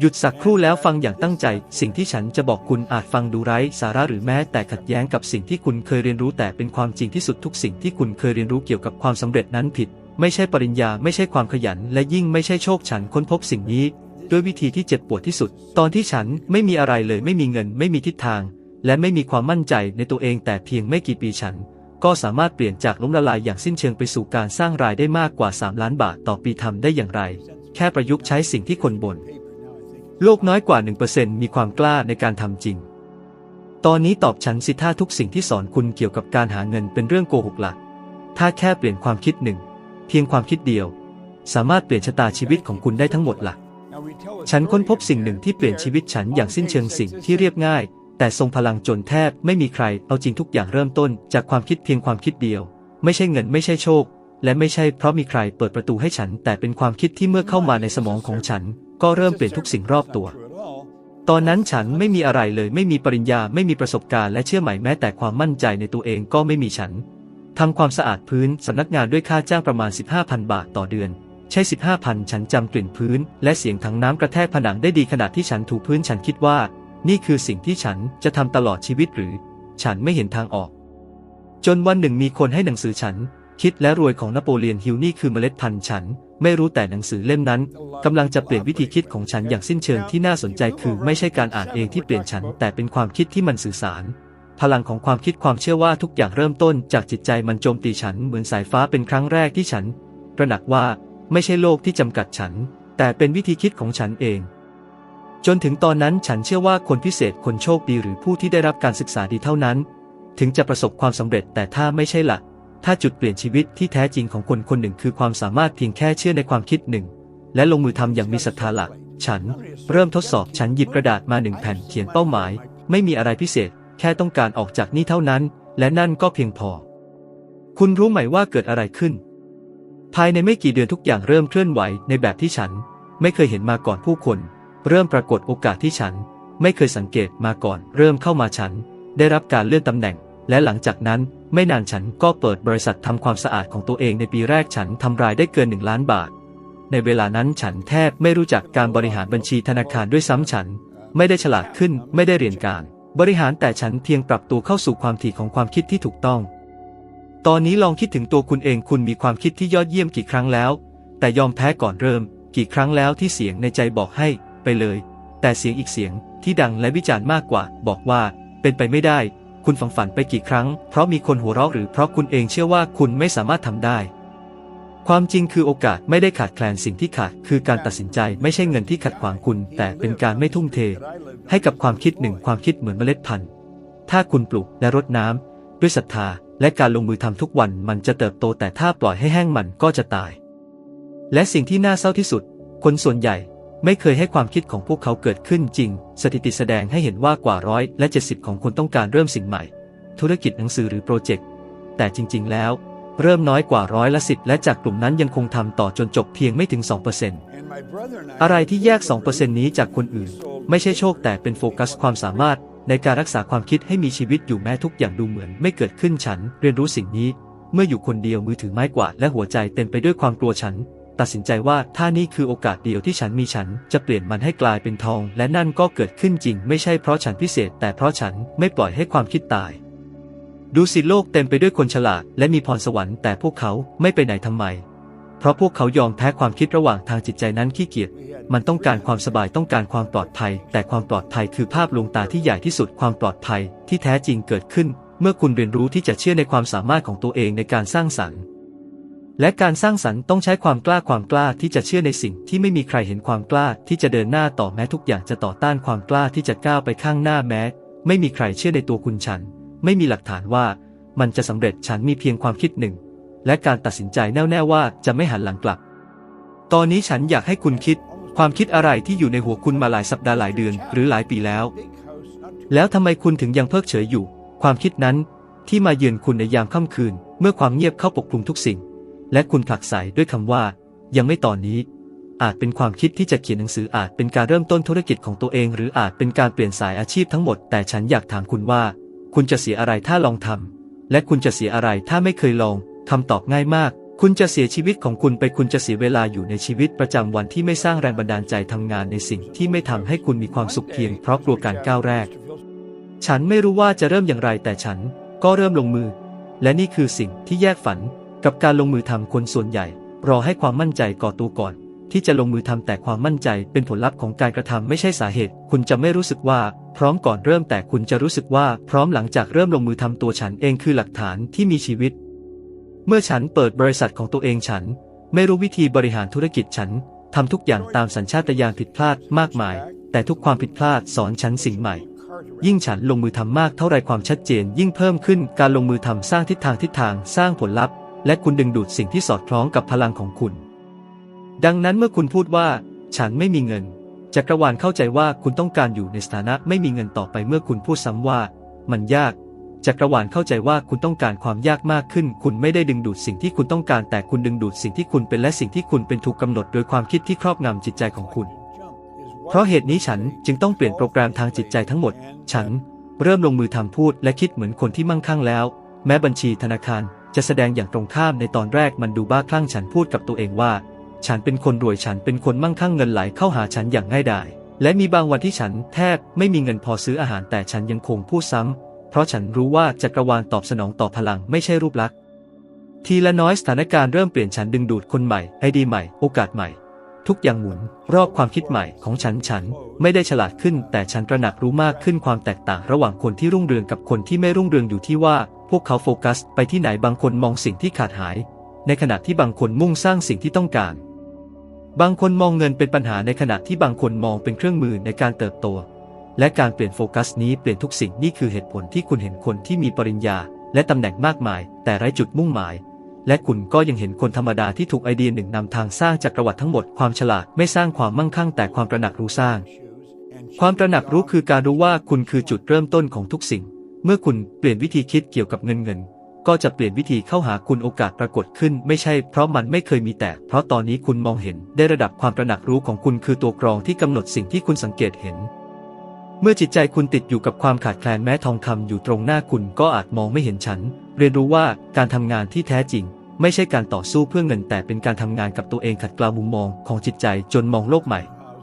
หยุดสักครู่แล้วฟังอย่างตั้งใจ สิ่งที่ฉันจะบอกคุณอาจฟังดูไร้สาระหรือแม้แต่ขัดแย้งกับสิ่งที่คุณเคยเรียนรู้แต่เป็นความจริงที่สุดทุกสิ่งที่คุณเคยเรียนรู้เกี่ยวกับความสำเร็จนั้นผิด ไม่ใช่ปริญญาไม่ใช่ความขยัน และยิ่งไม่ใช่โชคฉันค้นพบสิ่งนี้ ด้วยวิธีที่เจ็บปวดที่สุด ตอนที่ฉันไม่มีอะไรเลยไม่มีเงิน ไม่มีทิศทาง และไม่มีความมั่นใจในตัวเองแต่เพียงไม่กี่ปีฉัน ก็สามารถเปลี่ยนจากล้มละลายอย่างสิ้นเชิงไปสู่การสร้างรายได้มากกว่า 3 ล้านบาทต่อปีทำได้อย่างไร แค่ประยุกต์ใช้สิ่งที่คนบน่น โลกน้อยกว่า 1%มีความกล้าในการทำจริง ตอนนี้ตอบฉันสิถ้าทุกสิ่งที่สอนคุณเกี่ยวกับการหาเงินเป็นเรื่องโกหกละถ้าแค่เปลี่ยนความคิดหนึ่ง เพียงความคิดเดียว สามารถเปลี่ยนชะตาชีวิตของคุณได้ทั้งหมดละฉันค้นพบสิ่งหนึ่งที่เปลี่ยนชีวิตฉันอย่างสิ้นเชิงสิ่งที่เรียบง่าย แต่ทรงพลังจนแทบไม่มีใครเอาจริงทุกอย่างเริ่มต้นจากความคิดเพียงความคิดเดียว ไม่ใช่เงินไม่ใช่โชค และไม่ใช่เพราะมีใครเปิดประตูให้ฉัน แต่เป็นความคิดที่เมื่อเข้ามาในสมองของฉัน ก็เริ่มเปลี่ยนทุกสิ่งรอบตัว ตอนนั้นฉันไม่มีอะไรเลย ไม่มีปริญญาไม่มีประสบการณ์และเชื่อไหม่แม้แต่ความมั่นใจในตัวเองก็ไม่มีฉันทำความสะอาดพื้นสำนักงานด้วยค่าจ้างประมาณ 15,000 บาทต่อเดือน ใช้ 15,000 ฉันจำกลิ่นพื้น และเสียงถังน้ำกระแทกผนังได้ดีขณะที่ฉันถูพื้นฉันคิดว่า นี่คือสิ่งที่ฉันจะทำตลอดชีวิตหรือ ฉันไม่เห็นทางออก จนวันหนึ่งมีคนให้หนังสือฉัน คิดและรวยของนโปเลียนฮิลนี่คือเมล็ดพันธุ์ฉัน ไม่รู้แต่หนังสือเล่มนั้นกำลังจะเปลี่ยนวิธีคิดของฉันอย่างสิ้นเชิงที่น่าสนใจคือไม่ใช่การอ่านเองที่เปลี่ยนฉัน แต่เป็นความคิดที่มันสื่อสาร พลังของความคิดความเชื่อว่าทุกอย่างเริ่มต้นจากจิตใจมันโจมตีฉันเหมือนสายฟ้าเป็นครั้งแรกที่ฉันตระหนักว่าไม่ใช่โลกที่จำกัดฉัน แต่เป็นวิธีคิดของฉันเอง จนถึงตอนนั้นฉันเชื่อว่าคนพิเศษคนโชคดีหรือผู้ที่ได้รับการศึกษาดีเท่านั้น ถึงจะประสบความสำเร็จแต่ถ้าไม่ใช่ละ่ะ ถ้าจุดเปลี่ยนชีวิตที่แท้จริงของคนคนหนึ่งคือความสามารถเพียงแค่เชื่อในความคิดหนึ่ง และลงมือทำอย่างมีศรัทธาหลัก ฉัน เริ่มทดสอบฉันหยิบกระดาษมาหนึ่งแผ่นเขียนเป้าหมาย ไม่มีอะไรพิเศษ แค่ต้องการออกจากนี่เท่านั้น และนั่นก็เพียงพอ คุณรู้ไหมว่าเกิดอะไรขึ้น ภายในไม่กี่เดือนทุกอย่างเริ่มเคลื่อนไหวในแบบที่ฉัน ไม่เคยเห็นมาก่อนผู้คน เริ่มปรากฏโอกาสที่ฉัน ไม่เคยสังเกตมาก่อน เริ่มเข้ามาฉัน ได้รับการเลื่อนตำแหน่ง และหลังจากนั้นไม่นานฉันก็เปิดบริษัททำความสะอาดของตัวเองในปีแรกฉันทำรายได้เกินหนึ่งล้านบาท ในเวลานั้นฉันแทบไม่รู้จักการบริหารบัญชีธนาคารด้วยซ้ำฉัน ไม่ได้ฉลาดขึ้นไม่ได้เรียนการ บริหารแต่ฉันเพียงปรับตัวเข้าสู่ความถี่ของความคิดที่ถูกต้อง ตอนนี้ลองคิดถึงตัวคุณเองคุณมีความคิดที่ยอดเยี่ยมกี่ครั้งแล้ว แต่ยอมแพ้ก่อนเริ่ม กี่ครั้งแล้วที่เสียงในใจบอกให้ ไปเลย แต่เสียงอีกเสียงที่ดังและวิจารณ์มากกว่า บอกว่า เป็นไปไม่ได้ คุณฝังฝันไปกี่ครั้ง เพราะมีคนหัวเราะหรือเพราะคุณเองเชื่อว่าคุณไม่สามารถทำได้ ความจริงคือโอกาสไม่ได้ขาดแคลนสิ่งที่ขาด คือการตัดสินใจไม่ใช่เงินที่ขัดขวางคุณ แต่เป็นการไม่ทุ่มเท ให้กับความคิดหนึ่งความคิดเหมือนเมล็ดพันธุ์ถ้าคุณปลูกและรดน้ำด้วยศรัทธาและการลงมือทำทุกวันมันจะเติบโตแต่ถ้าปล่อยให้แห้งมันก็จะตาย และสิ่งที่น่าเศร้าที่สุด คนส่วนใหญ่ ไม่เคยให้ความคิดของพวกเขาเกิดขึ้นจริง สถิติแสดงให้เห็นว่ากว่าร้อยและ70 ของคนต้องการเริ่มสิ่งใหม่ ธุรกิจหนังสือหรือโปรเจกต์ แต่จริง ๆ แล้ว เริ่มน้อยกว่าร้อยละสิบและจากกลุ่มนั้นยังคงทำต่อจนจบเพียงไม่ถึง 2%อะไรที่แยก 2%นี้จากคนอื่น ไม่ใช่โชคแต่เป็นโฟกัสความสามารถในการรักษาความคิดให้มีชีวิตอยู่แม้ทุกอย่างดูเหมือน ไม่เกิดขึ้นฉัน เรียนรู้สิ่งนี้ เมื่ออยู่คนเดียวมือถือไม้กวาดและหัวใจเต็มไปด้วยความกลัวฉัน ตัดสินใจว่าถ้านี่คือโอกาสเดียวที่ฉันมีฉันจะเปลี่ยนมันให้กลายเป็นทอง และนั่นก็เกิดขึ้นจริง ไม่ใช่เพราะฉันพิเศษ แต่เพราะฉันไม่ปล่อยให้ความคิดตาย ดูสิโลกเต็มไปด้วยคนฉลาด และมีพรสวรรค์แต่พวกเขาไม่ไปไหนทำไม เพราะพวกเขายอมแพ้ความคิดระหว่างทางจิตใจนั้นขี้เกียจมันต้องการความสบายต้องการความปลอดภัย แต่ความปลอดภัยคือภาพลวงตาที่ใหญ่ที่สุดความปลอดภัยที่แท้จริงเกิดขึ้น เมื่อคุณเรียนรู้ที่จะเชื่อในความสามารถของตัวเองในการสร้างสรรค์ และการสร้างสรรค์ต้องใช้ความกล้าความกล้าที่จะเชื่อในสิ่งที่ไม่มีใครเห็นความกล้าที่จะเดินหน้าต่อแม้ทุกอย่างจะต่อต้านความกล้าที่จะก้าวไปข้างหน้าแม้ ไม่มีใครเชื่อในตัวคุณฉัน ไม่มีหลักฐานว่า มันจะสำเร็จฉันมีเพียงความคิดหนึ่ง และการตัดสินใจแน่วแน่ว่าจะไม่หันหลังกลับ ตอนนี้ฉันอยากให้คุณคิด ความคิดอะไรที่อยู่ในหัวคุณมาหลายสัปดาห์หลายเดือน หรือหลายปีแล้ว แล้วทำไมคุณถึงยังเพิกเฉยอยู่ ความคิดนั้นที่มาเยือนคุณในยามค่ำคืน เมื่อความเงียบเข้าปกคลุมทุกสิ่ง และคุณผลักใสด้วยคำว่า ยังไม่ตอนนี้ อาจเป็นความคิดที่จะเขียนหนังสืออาจเป็นการเริ่มต้นธุรกิจของตัวเอง หรืออาจเป็นการเปลี่ยนสายอาชีพทั้งหมด แต่ฉันอยากถามคุณว่า คุณจะเสียอะไรถ้าลองทำและคุณจะเสียอะไรถ้าไม่เคยลองคำตอบง่ายมาก คุณจะเสียชีวิตของคุณไปคุณจะเสียเวลาอยู่ในชีวิตประจำวันที่ไม่สร้างแรงบันดาลใจทำงานในสิ่งที่ไม่ทำให้คุณมีความสุขเพียงเพราะกลัวการก้าวแรก ฉันไม่รู้ว่าจะเริ่มอย่างไรแต่ฉันก็เริ่มลงมือ และนี่คือสิ่งที่แยกฝัน กับการลงมือทำคนส่วนใหญ่ รอให้ความมั่นใจก่อตัวก่อน ที่จะลงมือทำแต่ความมั่นใจเป็นผลลัพธ์ของการกระทำไม่ใช่สาเหตุ คุณจะไม่รู้สึกว่า พร้อมก่อนเริ่มแต่คุณจะรู้สึกว่า พร้อมหลังจากเริ่มลงมือทำตัวฉันเองคือหลักฐานที่มีชีวิต เมื่อฉันเปิดบริษัทของตัวเองฉัน ไม่รู้วิธีบริหารธุรกิจฉันทำทุกอย่างตามสัญชาตญาณผิดพลาดมากมาย แต่ทุกความผิดพลาดสอนฉันสิ่งใหม่ยิ่งฉันลงมือทำมากเท่าไรความชัดเจนยิ่งเพิ่มขึ้นการลงมือทำสร้างทิศทางทิศทางสร้างผลลัพธ์ และคุณดึงดูดสิ่งที่สอดคล้องกับพลังของคุณ ดังนั้นเมื่อคุณพูดว่า ฉันไม่มีเงิน จักรวาลเข้าใจว่าคุณต้องการอยู่ในสถานะไม่มีเงินต่อไปเมื่อคุณพูดซ้ำว่า มันยาก จักรวาลเข้าใจว่าคุณต้องการความยากมากขึ้น คุณไม่ได้ดึงดูดสิ่งที่คุณต้องการ แต่คุณดึงดูดสิ่งที่คุณเป็นและสิ่งที่คุณเป็นถูกกำหนดโดยความคิดที่ครอบงำจิตใจของคุณ เพราะเหตุนี้ฉันจึงต้องเปลี่ยนโปรแกรมทางจิตใจทั้งหมด ฉันเริ่มลงมือทำพูดและคิดเหมือนคนที่มั่งคั่งแล้ว แม้บัญชีธนาคาร จะแสดงอย่างตรงข้ามในตอนแรกมันดูบ้าคลั่งฉันพูดกับตัวเองว่า ฉันเป็นคนรวยฉันเป็นคนมั่งคั่งเงินไหลเข้าหาฉันอย่างง่ายดายและมีบางวันที่ฉันแทบไม่มีเงินพอซื้ออาหารแต่ฉันยังคงพูดซ้ำ เพราะฉันรู้ว่าจักรวาลตอบสนองต่อพลังไม่ใช่รูปลักษณ์ทีละน้อยสถานการณ์เริ่มเปลี่ยนฉันดึงดูดคนใหม่ไอเดียใหม่ โอกาสใหม่ ทุกอย่างหมุน รอบความคิดใหม่ของฉันฉัน ไม่ได้ฉลาดขึ้น แต่ฉันตระหนักรู้มากขึ้นความแตกต่างระหว่างคนที่รุ่งเรืองกับคนที่ไม่รุ่งเรืองอยู่ที่ว่า พวกเขาโฟกัส ไปที่ไหนบางคนมองสิ่งที่ขาดหาย ในขณะที่บางคนมุ่งสร้างสิ่งที่ต้องการ บางคนมองเงินเป็นปัญหาในขณะที่บางคนมองเป็นเครื่องมือในการเติบโต และการเปลี่ยนโฟกัสนี้เปลี่ยนทุกสิ่งนี่คือเหตุผลที่คุณเห็นคนที่มีปริญญา และตำแหน่งมากมาย แต่ไร้จุดมุ่งหมาย และคุณก็ยังเห็นคนธรรมดาที่ถูกไอเดียหนึ่งนำทางสร้างจักรวรรดิทั้งหมดความฉลาดไม่สร้างความมั่งคั่งแต่ความตระหนักรู้สร้าง ความตระหนักรู้คือการรู้ว่าคุณคือจุดเริ่มต้นของทุกสิ่ง เมื่อคุณเปลี่ยนวิธีคิดเกี่ยวกับเงินเงิน ก็จะเปลี่ยนวิธีเข้าหาคุณโอกาสปรากฏขึ้น ไม่ใช่เพราะมันไม่เคยมีแต่ เพราะตอนนี้คุณมองเห็นได้ระดับความตระหนักรู้ของคุณคือตัวกรองที่กำหนดสิ่งที่คุณสังเกตเห็นเมื่อจิตใจคุณติดอยู่กับความขาดแคลนแม้ทองคำอยู่ตรงหน้าคุณก็อาจมองไม่เห็นฉัน เรียนรู้ว่าการทำงานที่แท้จริง ไม่ใช่การต่อสู้เพื่อเงินแต่เป็นการทำงานกับตัวเองขัดเกลามุมมองของจิตใจจนมองโลกใหม่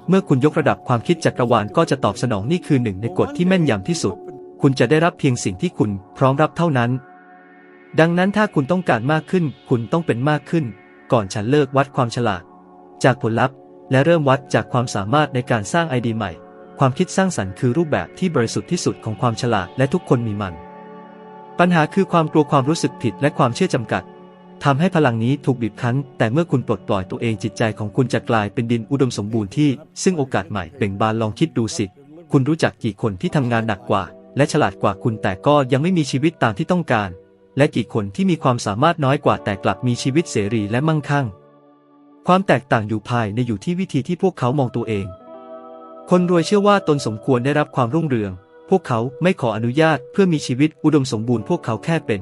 เมื่อคุณยกระดับความคิดจักรวาลก็จะตอบสนองนี่คือหนึ่งในกฎที่แม่นยำที่สุด คุณจะได้รับเพียงสิ่งที่คุณพร้อมรับเท่านั้น ดังนั้นถ้าคุณต้องการมากขึ้น คุณต้องเป็นมากขึ้น ก่อนฉันเลิกวัดความฉลาด จากผลลัพธ์ และเริ่มวัดจากความสามารถในการสร้างไอเดียใหม่ ความคิดสร้างสรรค์คือรูปแบบที่บริสุทธิ์ที่สุดของความฉลาดและทุกคนมีมัน ปัญหาคือความกลัวความรู้สึกผิดและความเชื่อจำกัด ทำให้พลังนี้ถูกบีบคั้น แต่เมื่อคุณปลดปล่อยตัวเองจิตใจของคุณจะกลายเป็นดินอุดมสมบูรณ์ที่ ซึ่งโอกาสใหม่เบ่งบานลองคิดดูสิ คุณรู้จักกี่คนที่ทำงานหนักกว่า และฉลาดกว่าคุณแต่ก็ยังไม่มีชีวิตตามที่ต้องการ และกี่คนที่มีความสามารถน้อยกว่าแต่กลับมีชีวิตเสรีและมั่งคั่ง ความแตกต่างอยู่ภายในอยู่ที่วิธีที่พวกเขามองตัวเอง คนรวยเชื่อว่าตนสมควรได้รับความรุ่งเรือง พวกเขาไม่ขออนุญาตเพื่อมีชีวิตอุดมสมบูรณ์พวกเขาแค่เป็น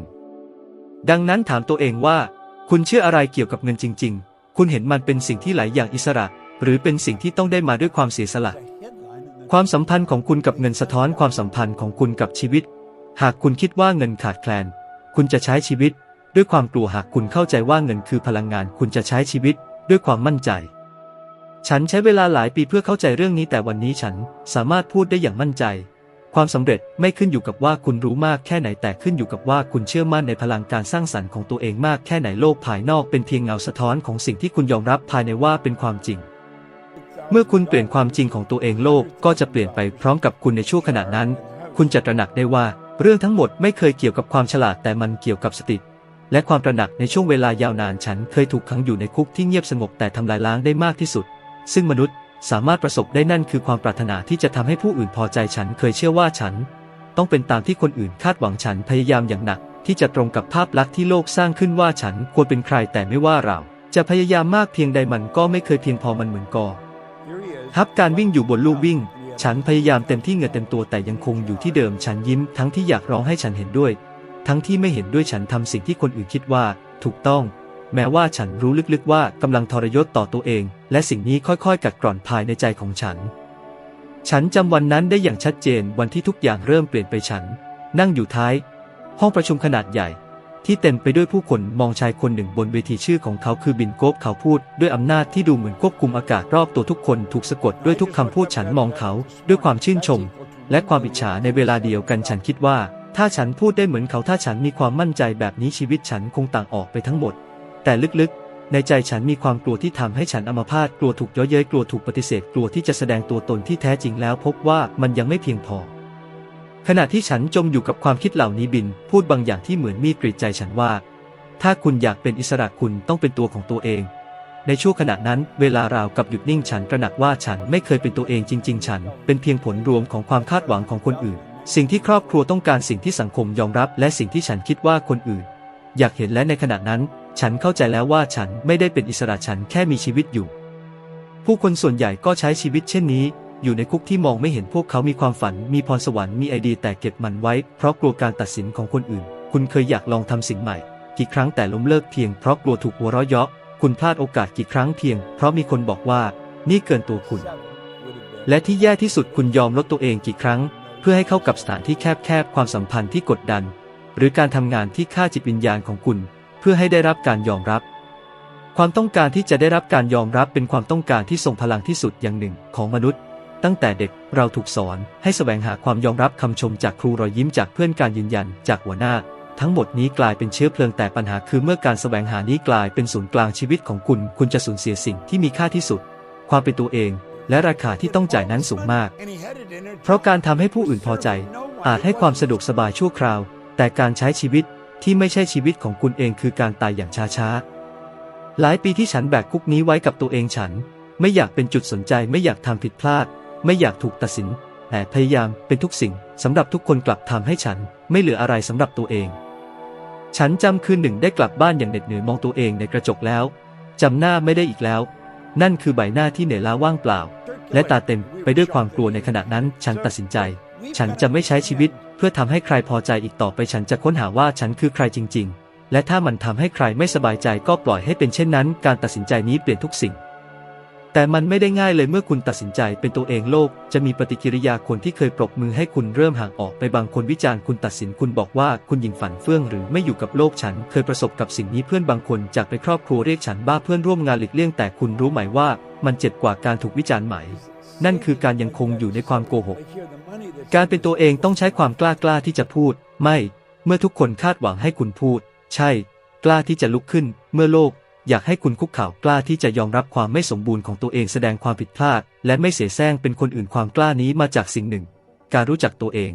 ดังนั้นถามตัวเองว่า คุณเชื่ออะไรเกี่ยวกับเงินจริง ๆ คุณเห็นมันเป็นสิ่งที่ไหลอย่างอิสระ หรือเป็นสิ่งที่ต้องได้มาด้วยความเสียสละ ความสัมพันธ์ของคุณกับเงินสะท้อนความสัมพันธ์ของคุณกับชีวิต หากคุณคิดว่าเงินขาดแคลน คุณจะใช้ชีวิต ด้วยความกลัวหากคุณเข้าใจว่าเงินคือพลังงาน คุณจะใช้ชีวิต ด้วยความมั่นใจ ฉันใช้เวลาหลายปีเพื่อเข้าใจเรื่องนี้แต่วันนี้ฉันสามารถพูดได้อย่างมั่นใจ ความสำเร็จไม่ขึ้นอยู่กับว่าคุณรู้มากแค่ไหนแต่ขึ้นอยู่กับว่าคุณเชื่อมั่นในพลังการสร้างสรรค์ของตัวเองมากแค่ไหนโลกภายนอกเป็นเพียงเงาสะท้อนของสิ่งที่คุณยอมรับภายในว่าเป็นความจริง เมื่อคุณเปลี่ยนความจริงของตัวเองโลกก็จะเปลี่ยนไปพร้อมกับคุณในช่วงขณะนั้น คุณจะตระหนักได้ว่า เรื่องทั้งหมดไม่เคยเกี่ยวกับความฉลาดแต่มันเกี่ยวกับสติและความตระหนักในช่วงเวลายาวนานฉันเคยถูกขังอยู่ในคุกที่เงียบสงบแต่ทำลายล้างได้มากที่สุด ซึ่งมนุษย์ สามารถประสบได้นั่นคือความปรารถนาที่จะทำให้ผู้อื่นพอใจฉันเคยเชื่อว่าฉัน ต้องเป็นตามที่คนอื่นคาดหวังฉันพยายามอย่างหนัก ที่จะตรงกับภาพลักษณ์ที่โลกสร้างขึ้นว่าฉันควรเป็นใครแต่ไม่ว่าเรา จะพยายามมากเพียงใดมันก็ไม่เคยเพียงพอมันเหมือนกอฮับการวิ่งอยู่บนลู่วิ่ง ฉันพยายามเต็มที่เหงื่อเต็มตัวแต่ยังคงอยู่ที่เดิมฉันยิ้มทั้งที่อยากร้องให้ฉันเห็นด้วย ทั้งที่ไม่เห็นด้วยฉันทำสิ่งที่คนอื่นคิดว่า ถูกต้อง แม้ว่าฉันรู้ลึกๆว่ากำลังทรยศต่อตัวเอง และสิ่งนี้ค่อยๆ กัดกร่อนภายในใจของฉัน ฉันจำวันนั้นได้อย่างชัดเจนวันที่ทุกอย่างเริ่มเปลี่ยนไปฉัน นั่งอยู่ท้าย ห้องประชุมขนาดใหญ่ ที่เต็มไปด้วยผู้คนมองชายคนหนึ่งบนเวทีชื่อของเขาคือบินโกบเขาพูดด้วยอำนาจที่ดูเหมือนควบคุมอากาศรอบตัวทุกคนถูกสะกดด้วยทุกคำพูดฉันมองเขา ด้วยความชื่นชม และความอิจฉาในเวลาเดียวกันฉันคิดว่า ถ้าฉันพูดได้เหมือนเขาถ้าฉันมีความมั่นใจแบบนี้ชีวิตฉันคงต่างออกไปทั้งหมด แต่ลึกๆ ในใจฉันมีความกลัวที่ทำให้ฉันอัมพาตกลัวถูกย้ยเย้ยกลัวถูกปฏิเสธกลัวที่จะแสดงตัวตนที่แท้จริงแล้วพบว่ามันยังไม่เพียงพอ ขณะที่ฉันจมอยู่กับความคิดเหล่านี้บิน พูดบางอย่างที่เหมือนมีดกรีดใจฉันว่า ถ้าคุณอยากเป็นอิสระคุณต้องเป็นตัวของตัวเอง ในช่วงขณะนั้น เวลาราวกับหยุดนิ่งฉันตระหนักว่าฉันไม่เคยเป็นตัวเองจริง ๆ ฉัน เป็นเพียงผลรวมของความคาดหวังของคนอื่น สิ่งที่ครอบครัวต้องการสิ่งที่สังคมยอมรับ และสิ่งที่ฉันคิดว่าคนอื่น อยากเห็นและในขณะนั้น ฉันเข้าใจแล้วว่าฉันไม่ได้เป็นอิสระฉันแค่มีชีวิตอยู่ ผู้คนส่วนใหญ่ก็ใช้ชีวิตเช่นนี้ อยู่ในคุกที่มองไม่เห็นพวกเขามีความฝัน มีพรสวรรค์มีไอเดียแต่เก็บมันไว้ เพราะกลัวการตัดสินของคนอื่น คุณเคยอยากลองทำสิ่งใหม่ กี่ครั้งแต่ล้มเลิกเพียงเพราะกลัวถูกหัวเราะเยาะคุณพลาดโอกาสกี่ครั้งเพียง เพราะมีคนบอกว่า นี่เกินตัวคุณ และที่แย่ที่สุดคุณยอมลดตัวเองกี่ครั้ง เพื่อให้เข้ากับสถานที่แคบๆความสัมพันธ์ที่กดดัน หรือการทำงานที่ฆ่าจิตวิญญาณของคุณ เพื่อให้ได้รับการยอมรับ ความต้องการที่จะได้รับการยอมรับเป็นความต้องการที่ทรงพลังที่สุดอย่างหนึ่งของมนุษย์ ตั้งแต่เด็กเราถูกสอนให้แสวงหาความยอมรับคำชมจากครูรอยยิ้มจากเพื่อนการยืนยันจากหัวหน้า ทั้งหมดนี้กลายเป็นเชื้อเพลิงแต่ปัญหาคือเมื่อการแสวงหานี้กลายเป็นศูนย์กลางชีวิตของคุณ คุณจะสูญเสียสิ่งที่มีค่าที่สุด ความเป็นตัวเอง และราคาที่ต้องจ่ายนั้นสูงมาก เพราะการทำให้ผู้อื่นพอใจ อาจให้ความสะดวกสบายชั่วคราว แต่การใช้ชีวิต ที่ไม่ใช่ชีวิตของคุณเองคือการตายอย่างช้าๆ หลายปีที่ฉันแบกคุกนี้ไว้กับตัวเองฉัน ไม่อยากเป็นจุดสนใจไม่อยากทำผิดพลาด ไม่อยากถูกตัดสิน แต่พยายามเป็นทุกสิ่งสำหรับทุกคนกลับทำให้ฉันไม่เหลืออะไรสำหรับตัวเอง ฉันจำคืนหนึ่งได้กลับบ้านอย่างเหน็ดเหนื่อยมองตัวเองในกระจกแล้วจำหน้าไม่ได้อีกแล้ว นั่นคือใบหน้าที่เหนื่อยล้าว่างเปล่า และตาเต็มไปด้วยความกลัวในขณะนั้น ฉันตัดสินใจ ฉันจะไม่ใช้ชีวิต พื่อทำให้ใครพอใจอีกต่อไปฉันจะค้นหาว่าฉันคือใครจริง ๆ และถ้ามันทำให้ใครไม่สบายใจก็ปล่อยให้เป็นเช่นนั้น การตัดสินใจนี้เปลี่ยนทุกสิ่ง แต่มันไม่ได้ง่ายเลยเมื่อคุณตัดสินใจเป็นตัวเองโลก จะมีปฏิกิริยาคนที่เคยปรบมือให้คุณเริ่มห่างออกไปบางคนวิจารณ์คุณตัดสินคุณบอกว่าคุณยิงฝันเฟื่องหรือไม่อยู่กับโลกฉันเคยประสบกับสิ่งนี้เพื่อนบางคนจากไปครอบครัวเรียกฉันบ้าเพื่อนร่วมงานหลีกเลี่ยงแต่คุณรู้ไหมว่า มันเจ็บกว่าการถูกวิจารณ์ไหม นั่นคือการยังคงอยู่ในความโกหก การเป็นตัวเองต้องใช้ความกล้ากล้าที่จะพูด ไม่ เมื่อทุกคนคาดหวังให้คุณพูด ใช่ กล้าที่จะลุกขึ้น เมื่อโลก อยากให้คุณคุกเข่ากล้าที่จะยอมรับความไม่สมบูรณ์ของตัวเองแสดงความผิดพลาด และไม่เสียแซงเป็นคนอื่นความกล้านี้มาจากสิ่งหนึ่ง การรู้จักตัวเอง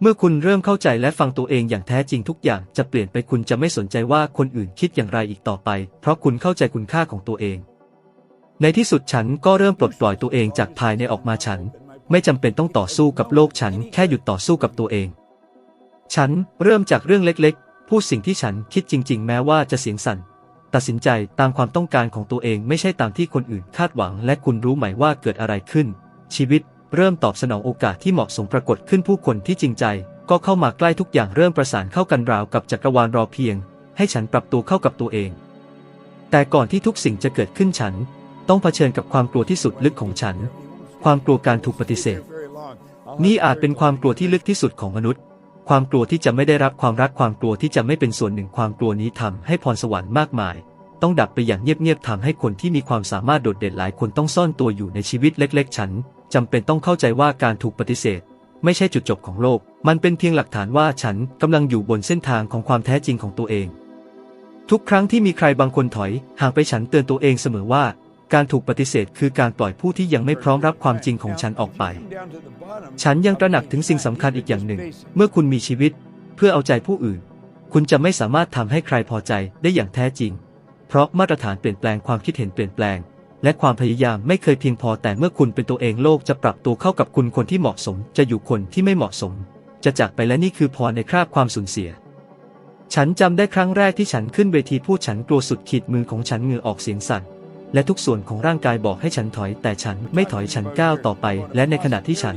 เมื่อคุณเริ่มเข้าใจและฟังตัวเองอย่างแท้จริงทุกอย่างจะเปลี่ยนไปคุณจะไม่สนใจว่าคนอื่นคิดอย่างไรอีกต่อไป เพราะคุณเข้าใจคุณค่าของตัวเอง ในที่สุดฉันก็เริ่มปลดปล่อยตัวเองจากภายในออกมาฉัน ไม่จำเป็นต้องต่อสู้กับโลกฉันแค่หยุดต่อสู้กับตัวเอง ฉันเริ่มจากเรื่องเล็กๆ พูดสิ่งที่ฉันคิดจริง ๆ แม้ว่าจะเสียงสั่น ตัดสินใจตามความต้องการของตัวเองไม่ใช่ตามที่คนอื่นคาดหวัง และคุณรู้ไหมว่าเกิดอะไรขึ้น ชีวิตเริ่มตอบสนองโอกาสที่เหมาะสมปรากฏขึ้นผู้คนที่จริงใจ ก็เข้ามาใกล้ทุกอย่างเริ่มประสานเข้ากันราวกับจักรวาลรอเพียง ให้ฉันปรับตัวเข้ากับตัวเอง แต่ก่อนที่ทุกสิ่งจะเกิดขึ้นฉัน ต้องเผชิญกับความกลัวที่สุดลึกของฉัน ความกลัวการถูกปฏิเสธ นี่อาจเป็นความกลัวที่ลึกที่สุดของมนุษย์ ความกลัวที่จะไม่ได้รับความรักความกลัวที่จะไม่เป็นส่วนหนึ่งความกลัวนี้ทำให้พรสวรรค์มากมาย ต้องดับไปอย่างเงียบๆทำให้คนที่มีความสามารถโดดเด่นหลายคนต้องซ่อนตัวอยู่ในชีวิตเล็ก ๆ ฉันจำเป็นต้องเข้าใจว่าการถูกปฏิเสธ ไม่ใช่จุดจบของโลก มันเป็นเพียงหลักฐานว่าฉันกำลังอยู่บนเส้นทางของความแท้จริงของตัวเอง ทุกครั้งที่มีใครบางคนถอยห่างไปฉันเตือนตัวเองเสมอว่า การถูกปฏิเสธคือการปล่อยผู้ที่ยังไม่พร้อมรับความจริงของฉันออกไป ฉันยังตระหนักถึงสิ่งสำคัญอีกอย่างหนึ่ง เมื่อคุณมีชีวิต เพื่อเอาใจผู้อื่น คุณจะไม่สามารถทำให้ใครพอใจได้อย่างแท้จริง เพราะมาตรฐานเปลี่ยนแปลงความคิดเห็นเปลี่ยนแปลง และความพยายามไม่เคยเพียงพอแต่เมื่อคุณเป็นตัวเองโลกจะปรับตัวเข้ากับคุณคนที่เหมาะสม จะอยู่คนที่ไม่เหมาะสม จะจากไปและนี่คือพรในคราบความสูญเสียฉันจำได้ครั้งแรกที่ฉันขึ้นเวทีพูดฉันกลัวสุดขีดมือของฉันเหงื่อออกเสียงสั่น และทุกส่วนของร่างกายบอกให้ฉันถอย แต่ฉันไม่ถอยฉันก้าวต่อไป และในขณะที่ฉัน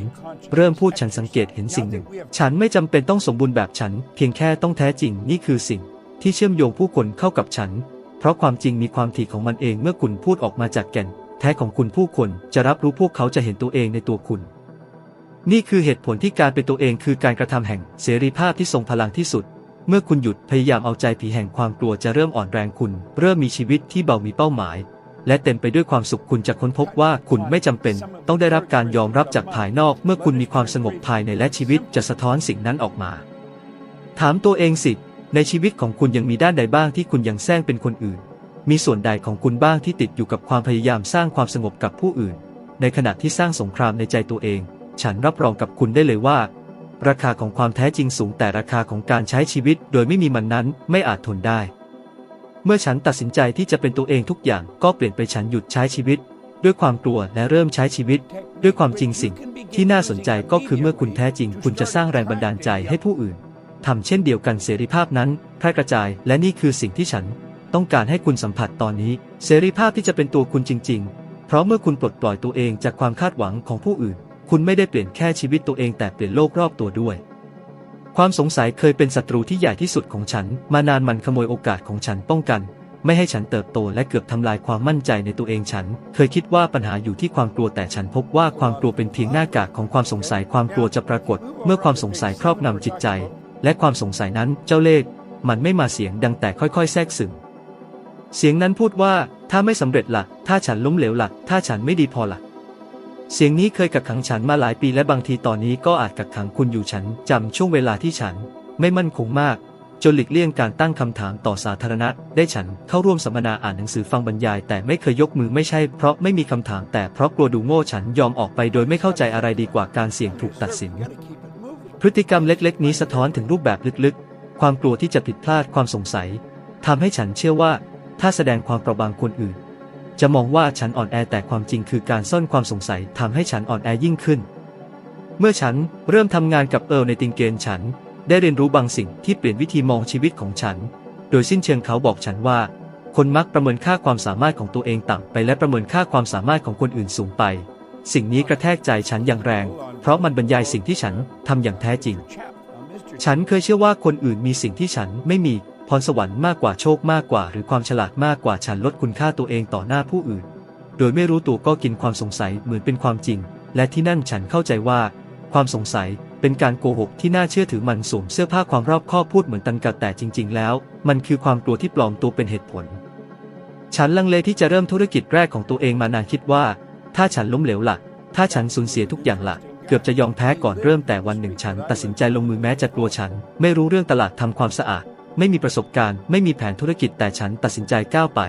เริ่มพูดฉันสังเกตเห็นสิ่งหนึ่ง ฉันไม่จำเป็นต้องสมบูรณ์แบบฉัน เพียงแค่ต้องแท้จริงนี่คือสิ่ง ที่เชื่อมโยงผู้คนเข้ากับฉัน เพราะความจริงมีความถี่ของมันเองเมื่อคุณพูดออกมาจากแก่น แท้ของคุณผู้คนจะรับรู้พวกเขาจะเห็นตัวเองในตัวคุณ นี่คือเหตุผลที่การเป็นตัวเองคือการกระทำแห่งเสรีภาพที่ทรงพลังที่สุดเมื่อคุณหยุดพยายามเอาใจผีแห่งความกลัวจะเริ่มอ่อนแรงคุณ เริ่มมีชีวิตที่เบามีเป้าหมาย และเต็มไปด้วยความสุขคุณจะค้นพบว่าคุณไม่จำเป็น ต้องได้รับการยอมรับจากภายนอก เมื่อคุณมีความสงบภายในและชีวิตจะสะท้อนสิ่งนั้นออกมา ถามตัวเองสิ ในชีวิตของคุณยังมีด้านใดบ้างที่คุณยังแซงเป็นคนอื่น มีส่วนใดของคุณบ้างที่ติดอยู่กับความพยายามสร้างความสงบกับผู้อื่น ในขณะที่สร้างสงครามในใจตัวเอง ฉันรับรองกับคุณได้เลยว่า ราคาของความแท้จริงสูงแต่ราคาของการใช้ชีวิต โดยไม่มีมันนั้นไม่อาจทนได้ เมื่อฉันตัดสินใจที่จะเป็นตัวเองทุกอย่างก็เปลี่ยนไปฉันหยุดใช้ชีวิต ด้วยความกลัวและเริ่มใช้ชีวิต ด้วยความจริงสิ่ง ที่น่าสนใจก็คือเมื่อคุณแท้จริง คุณจะสร้างแรงบันดาลใจให้ผู้อื่นทำเช่นเดียวกันเสรีภาพนั้นแพร่กระจายและนี่คือสิ่งที่ฉัน ต้องการให้คุณสัมผัสตอนนี้ เสรีภาพที่จะเป็นตัวคุณจริง ๆ เพราะเมื่อคุณปลดปล่อยตัวเองจากความคาดหวังของผู้อื่น คุณไม่ได้เปลี่ยนแค่ชีวิตตัวเองแต่เปลี่ยนโลกรอบตัวด้วย ความสงสัยเคยเป็นศัตรูที่ใหญ่ที่สุดของฉัน มานานมันขโมยโอกาสของฉันป้องกัน ไม่ให้ฉันเติบโตและเกือบทำลายความมั่นใจในตัวเองฉัน เคยคิดว่าปัญหาอยู่ที่ความกลัวแต่ฉันพบว่าความกลัวเป็นเพียงหน้ากากของความสงสัยความกลัวจะปรากฏ เมื่อความสงสัยครอบงำจิตใจ และความสงสัยนั้นเจ้าเลขมันไม่มาเสียงดังแต่ค่อยๆ แทรกซึมเสียงนั้นพูดว่าถ้าไม่สำเร็จละ่ะ ถ้าฉันล้มเหลวละ่ะ ถ้าฉันไม่ดีพอละ่ะ เสียงนี้เคยกักขังฉันมาหลายปีและบางทีตอนนี้ก็อาจกักขังคุณอยู่ฉันจำช่วงเวลาที่ฉัน ไม่มั่นคงมาก จนหลีกเลี่ยงการตั้งคำถามต่อสาธารณะ ได้ฉันเข้าร่วมสัมมนาอ่านหนังสือฟังบรรยาย แต่ไม่เคยยกมือไม่ใช่ เพราะไม่มีคำถามแต่เพราะกลัวดูโง่ฉันยอมออกไปโดยไม่เข้าใจอะไรดีกว่าการเสี่ยงถูกตัดสิน พฤติกรรมเล็ก ๆ นี้สะท้อนถึงรูปแบบลึกๆ ความกลัวที่จะผิดพลาดความสงสัยทำให้ฉันเชื่อว่า ถ้าแสดงความเปราะบางคนอื่น จะมองว่าฉันอ่อนแอแต่ความจริงคือการซ่อนความสงสัยทำให้ฉันอ่อนแอยิ่งขึ้น เมื่อฉันเริ่มทำงานกับเอิร์ลในติงเกนฉัน ได้เรียนรู้บางสิ่งที่เปลี่ยนวิธีมองชีวิตของฉัน โดยสิ้นเชิงเขาบอกฉันว่า คนมักประเมินค่าความสามารถของตัวเองต่ำไปและประเมินค่าความสามารถของคนอื่นสูงไป สิ่งนี้กระแทกใจฉันอย่างแรง เพราะมันบรรยายสิ่งที่ฉันทำอย่างแท้จริง ฉันเคยเชื่อว่าคนอื่นมีสิ่งที่ฉันไม่มี พรสวรรค์มากกว่าโชคมากกว่า หรือความฉลาดมากกว่าฉันลดคุณค่าตัวเองต่อหน้าผู้อื่น โดยไม่รู้ตัวก็กินความสงสัยเหมือนเป็นความจริง และที่นั่นฉันเข้าใจว่า ความสงสัยเป็นการโกหกที่น่าเชื่อถือมันสวมเสื้อผ้าความรอบคอบพูดเหมือนตันกัดแต่จริง ๆ แล้ว มันคือความกลัวที่ปลอมตัวเป็นเหตุผล ฉันลังเลที่จะเริ่มธุรกิจแรกของตัวเองมานานคิดว่า ถ้าฉันล้มเหลวละ่ะ ถ้าฉันสูญเสียทุกอย่างละ่ะเกือบจะยอมแพ้ก่อนเริ่มแต่วันหนึ่งฉัน ตัดสินใจลงมือแม้จะกลัวฉัน ไม่รู้เรื่องตลาดทำความสะอาด ไม่มีประสบการณ์ ไม่มีแผนธุรกิจแต่ฉันตัดสินใจก้าวไป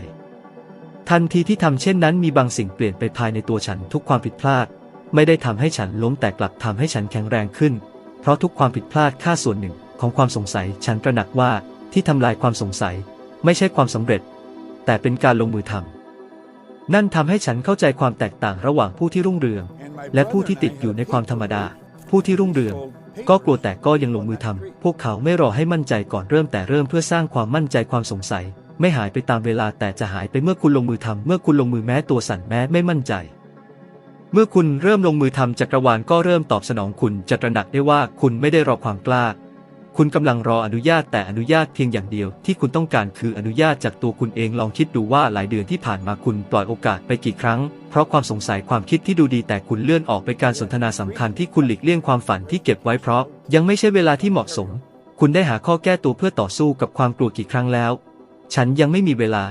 ทันทีที่ทำเช่นนั้นมีบางสิ่งเปลี่ยนไปภายในตัวฉันทุกความผิดพลาด ไม่ได้ทำให้ฉันล้มแต่กลับทำให้ฉันแข็งแรงขึ้น เพราะทุกความผิดพลาดค่าส่วนหนึ่งของความสงสัย ฉันตระหนักว่าที่ทำลายความสงสัย ไม่ใช่ความสำเร็จ แต่เป็นการลงมือทำนั่นทำให้ฉันเข้าใจความแตกต่างระหว่างผู้ที่รุ่งเรือง และผู้ที่ติดอยู่ในความธรรมดา ผู้ที่รุ่งเรือง ก็กลัวแต่ก็ยังลงมือทำพวกเขาไม่รอให้มั่นใจก่อนเริ่มแต่เริ่มเพื่อสร้างความมั่นใจความสงสัย ไม่หายไปตามเวลาแต่จะหายไปเมื่อคุณลงมือทำเมื่อคุณลงมือแม้ตัวสั่นแม้ไม่มั่นใจ เมื่อคุณเริ่มลงมือทำจักรวาลก็เริ่มตอบสนองคุณจะตระหนักได้ว่าคุณไม่ได้รอความกล้า คุณกำลังรออนุญาตแต่อนุญาตเพียงอย่างเดียวที่คุณต้องการคืออนุญาตจากตัวคุณเองลองคิดดูว่าหลายเดือนที่ผ่านมาคุณปล่อยโอกาสไปกี่ครั้ง เพราะความสงสัยความคิดที่ดูดีแต่คุณเลื่อนออกไปการสนทนาสำคัญที่คุณหลีกเลี่ยงความฝันที่เก็บไว้เพราะ ยังไม่ใช่เวลาที่เหมาะสม คุณได้หาข้อแก้ตัวเพื่อต่อสู้กับความกลัวกี่ครั้งแล้ว ฉันยังไม่มีเวลา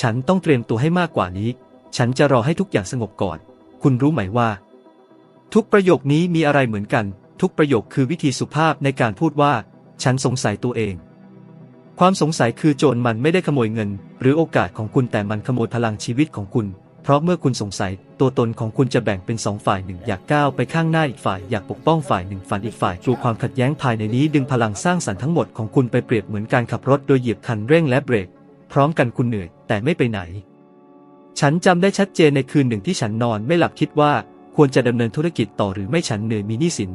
ฉันต้องเตรียมตัวให้มากกว่านี้ ฉันจะรอให้ทุกอย่างสงบก่อน คุณรู้ไหมว่า ทุกประโยคนี้มีอะไรเหมือนกัน ทุกประโยคคือวิธีสุภาพในการพูดว่า ฉันสงสัยตัวเอง ความสงสัยคือโจรมันไม่ได้ขโมยเงิน หรือโอกาสของคุณแต่มันขโมยพลังชีวิตของคุณ เพราะเมื่อคุณสงสัย ตัวตนของคุณจะแบ่งเป็นสองฝ่ายหนึ่งอยากก้าวไปข้างหน้าอีกฝ่ายอยากปกป้องฝ่ายหนึ่งฝันอีกฝ่ายกลัวความขัดแย้งภายในนี้ ดึงพลังสร้างสรรค์ทั้งหมดของคุณไปเปรียบเหมือนการขับรถโดยเหยียบคันเร่งและเบรก พร้อมกันคุณเหนื่อย แต่ไม่ไปไหน ฉันจำได้ชัดเจนในคืนหนึ่งที่ฉันนอนไม่หลับคิดว่า ควรจะดำเนินธุรกิจต่อหรือไม่ฉันเหนื่อยมีหนี้สิน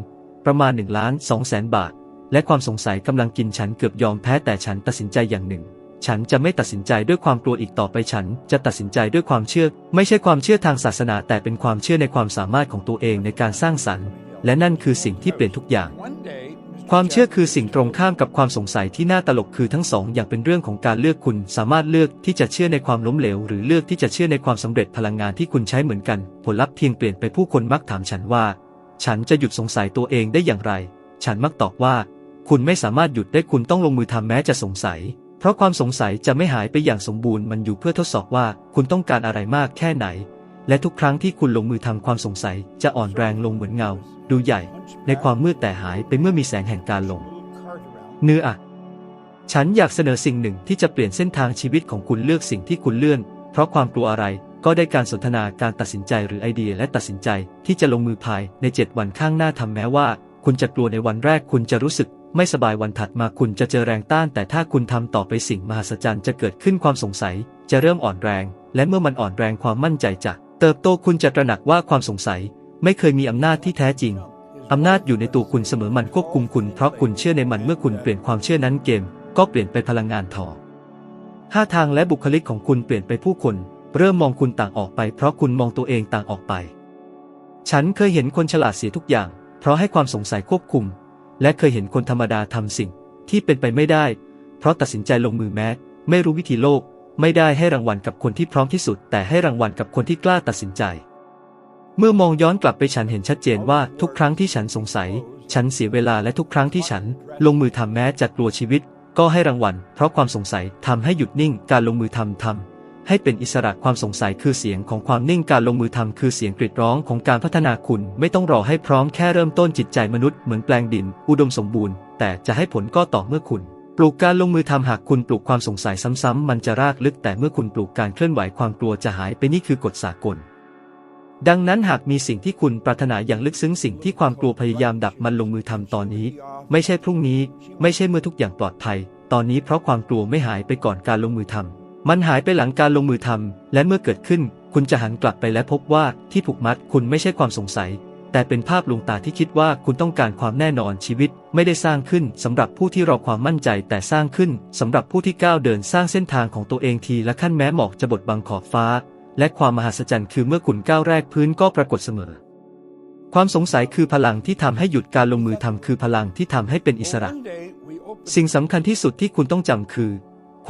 ประมาณ1ล้าน2แสนบาท และความสงสัยกำลังกินฉันเกือบยอมแพ้แต่ฉันตัดสินใจอย่างหนึ่ง ฉันจะไม่ตัดสินใจด้วยความกลัวอีกต่อไปฉันจะตัดสินใจด้วยความเชื่อ ไม่ใช่ความเชื่อทางศาสนา แต่เป็นความเชื่อในความสามารถของตัวเองในการสร้างสรรค์ และนั่นคือสิ่งที่เปลี่ยนทุกอย่าง ความเชื่อคือสิ่งตรงข้ามกับความสงสัยที่น่าตลกคือทั้งสองอย่างเป็นเรื่องของการเลือกคุณสามารถเลือกที่จะเชื่อในความล้มเหลว หรือเลือกที่จะเชื่อในความสำเร็จพลังงานที่คุณใช้เหมือนกัน ผลลัพธ์เพียงเปลี่ยนไปผู้คนมักถามฉันว่า ฉันจะหยุดสงสัยตัวเองได้อย่างไร ฉันมักตอบว่า คุณไม่สามารถหยุดได้คุณต้องลงมือทำแม้จะสงสัย เพราะความสงสัยจะไม่หายไปอย่างสมบูรณ์มันอยู่เพื่อทดสอบว่าคุณต้องการอะไรมากแค่ไหน และทุกครั้งที่คุณลงมือทำความสงสัยจะอ่อนแรงลงเหมือนเงา ดูใหญ่ ในความมืดแต่หายไปเมื่อมีแสงแห่งการลง เนื้ออะฉันอยากเสนอสิ่งหนึ่งที่จะเปลี่ยนเส้นทางชีวิตของคุณเลือกสิ่งที่คุณเลื่อน เพราะความกลัวอะไรก็ได้การสนทนาการตัดสินใจหรือไอเดียและตัดสินใจที่จะลงมือภายใน 7 วันข้างหน้าทำแม้ว่า คุณจะกลัวในวันแรกคุณจะรู้สึก ไม่สบายวันถัดมาคุณจะเจอแรงต้าน แต่ถ้าคุณทำต่อไปสิ่งมหัศจรรย์จะเกิดขึ้นความสงสัย จะเริ่มอ่อนแรง และเมื่อมันอ่อนแรงความมั่นใจจะเติบโตคุณจะตระหนักว่าความสงสัย ไม่เคยมีอำนาจที่แท้จริงอำนาจอยู่ในตัวคุณเสมอมันควบคุมคุณเพราะคุณเชื่อในมันเมื่อคุณเปลี่ยนความเชื่อนั้นเกม ก็เปลี่ยนเป็นพลังงานทองท่าทางและบุคลิกของคุณเปลี่ยนไปผู้คน เริ่มมองคุณต่างออกไป เพราะคุณมองตัวเองต่างออกไป ฉันเคยเห็นคนฉลาดเสียทุกอย่าง เพราะให้ความสงสัยควบคุม และเคยเห็นคนธรรมดาทำสิ่งที่เป็นไปไม่ได้ เพราะตัดสินใจลงมือแม้ ไม่รู้วิธีโลก ไม่ได้ให้รางวัลกับคนที่พร้อมที่สุด แต่ให้รางวัลกับคนที่กล้าตัดสินใจ เมื่อมองย้อนกลับไปฉันเห็นชัดเจนว่าทุกครั้งที่ฉันสงสัย ฉันเสียเวลาและทุกครั้งที่ฉัน ลงมือทำแม้จะกลัวชีวิต ก็ให้รางวัล เพราะความสงสัยทำให้หยุดนิ่งการลงมือทำทำ ให้เป็นอิสระความสงสัยคือเสียงของความนิ่งการลงมือทำคือเสียงกรีดร้องของการพัฒนาคุณ ไม่ต้องรอให้พร้อมแค่เริ่มต้นจิตใจมนุษย์เหมือนแปลงดิน อุดมสมบูรณ์ แต่จะให้ผลก็ต่อเมื่อคุณปลูกการลงมือทำหากคุณปลูกความสงสัยซ้ำๆ มันจะรากลึกแต่เมื่อคุณปลูกการเคลื่อนไหวความกลัวจะหายไปนี่คือกฎสากล ดังนั้นหากมีสิ่งที่คุณปรารถนาอย่างลึกซึ้งสิ่งที่ความกลัวพยายามดับมันลงมือทำตอนนี้ ไม่ใช่พรุ่งนี้ ไม่ใช่เมื่อทุกอย่างปลอดภัย ตอนนี้เพราะความกลัวไม่หายไปก่อนการลงมือทำ มันหายไปหลังการลงมือทำ และเมื่อเกิดขึ้น คุณจะหันกลับไปและพบว่าที่ผูกมัดคุณไม่ใช่ความสงสัย แต่เป็นภาพลวงตาที่คิดว่าคุณต้องการความแน่นอนชีวิต ไม่ได้สร้างขึ้นสำหรับผู้ที่รอความมั่นใจแต่สร้างขึ้นสำหรับผู้ที่ก้าวเดินสร้างเส้นทางของตัวเองทีละขั้นแม้หมอกจะบดบังขอบฟ้า และความมหัศจรรย์คือเมื่อคุณก้าวแรกพื้นก็ปรากฏเสมอ ความสงสัยคือพลังที่ทำให้หยุดการลงมือทำคือพลังที่ทำให้เป็นอิสระ สิ่งสำคัญที่สุดที่คุณต้องจำคือ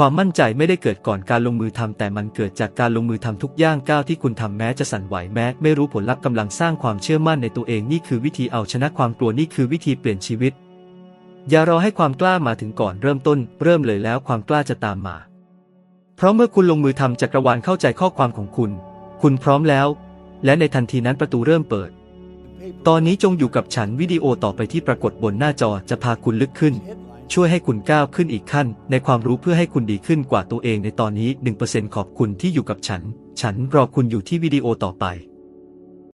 ความมั่นใจไม่ได้เกิดก่อนการลงมือทำแต่มันเกิดจากการลงมือทำทุกย่างก้าวที่คุณทำแม้จะสั่นไหวแม้ไม่รู้ผลลัพธ์กำลังสร้างความเชื่อมั่นในตัวเองนี่คือวิธีเอาชนะความกลัวนี่คือวิธีเปลี่ยนชีวิต อย่ารอให้ความกล้ามาถึงก่อนเริ่มต้น เริ่มเลยแล้วความกล้าจะตามมา เพราะเมื่อคุณลงมือทำจักรวาลเข้าใจข้อความของคุณ คุณพร้อมแล้ว และในทันทีนั้นประตูเริ่มเปิด ตอนนี้จงอยู่กับฉันวิดีโอต่อไปที่ปรากฏบนหน้าจอจะพาคุณลึกขึ้น ช่วยให้คุณก้าวขึ้นอีกขั้น ในความรู้เพื่อให้คุณดีขึ้นกว่าตัวเองในตอนนี้ 1%ขอบคุณที่อยู่กับฉัน ฉันรอคุณอยู่ที่วิดีโอต่อไป